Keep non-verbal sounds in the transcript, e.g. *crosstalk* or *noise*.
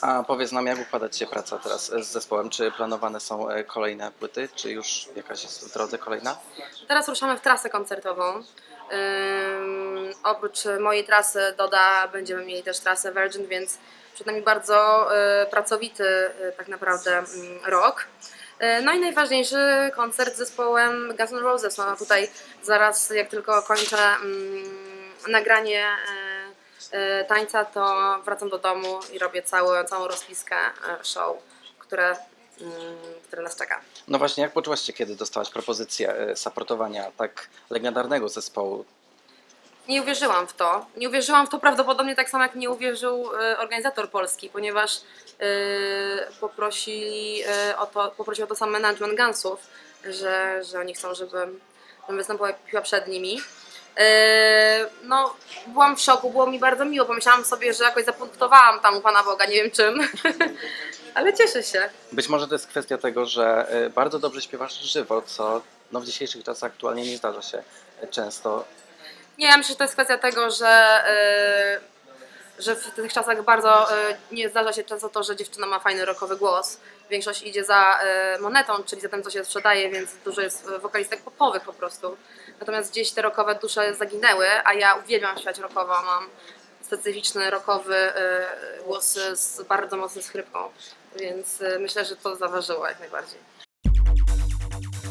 A powiedz nam, jak układa Ci się praca teraz z zespołem? Czy planowane są e, kolejne płyty, czy już jakaś jest w drodze kolejna? Teraz ruszamy w trasę koncertową. Ym, oprócz mojej trasy Doda będziemy mieli też trasę Virgin, więc przed nami bardzo y, pracowity y, tak naprawdę mm, rok. Y, No i najważniejszy koncert z zespołem Guns N' Roses. No tutaj zaraz jak tylko kończę mm, nagranie y, y, tańca, to wracam do domu i robię całą, całą rozpiskę y, show, które, mm, które nas czeka. No właśnie, jak poczułaś się, kiedy dostałaś propozycję e, supportowania tak legendarnego zespołu? Nie uwierzyłam w to. Nie uwierzyłam w to prawdopodobnie tak samo jak nie uwierzył e, organizator polski, ponieważ e, poprosili e, o to, poprosił o to sam management Gunsów, że, że oni chcą, żebym, żebym wystąpiła przed nimi. E, No, byłam w szoku, było mi bardzo miło. Pomyślałam sobie, że jakoś zapunktowałam tam u Pana Boga, nie wiem czym, *laughs* ale cieszę się. Być może to jest kwestia tego, że e, bardzo dobrze śpiewasz żywo, co no, w dzisiejszych czasach aktualnie nie zdarza się często. Nie, ja myślę, że to jest kwestia tego, że, y, że w tych czasach bardzo y, nie zdarza się często to, że dziewczyna ma fajny rockowy głos. Większość idzie za y, monetą, czyli za tym, co się sprzedaje, więc dużo jest wokalistek popowych po prostu. Natomiast gdzieś te rockowe dusze zaginęły, a ja uwielbiam śpiewać rockowo, mam specyficzny rockowy y, głos z bardzo mocną skrypką, więc myślę, że to zaważyło jak najbardziej.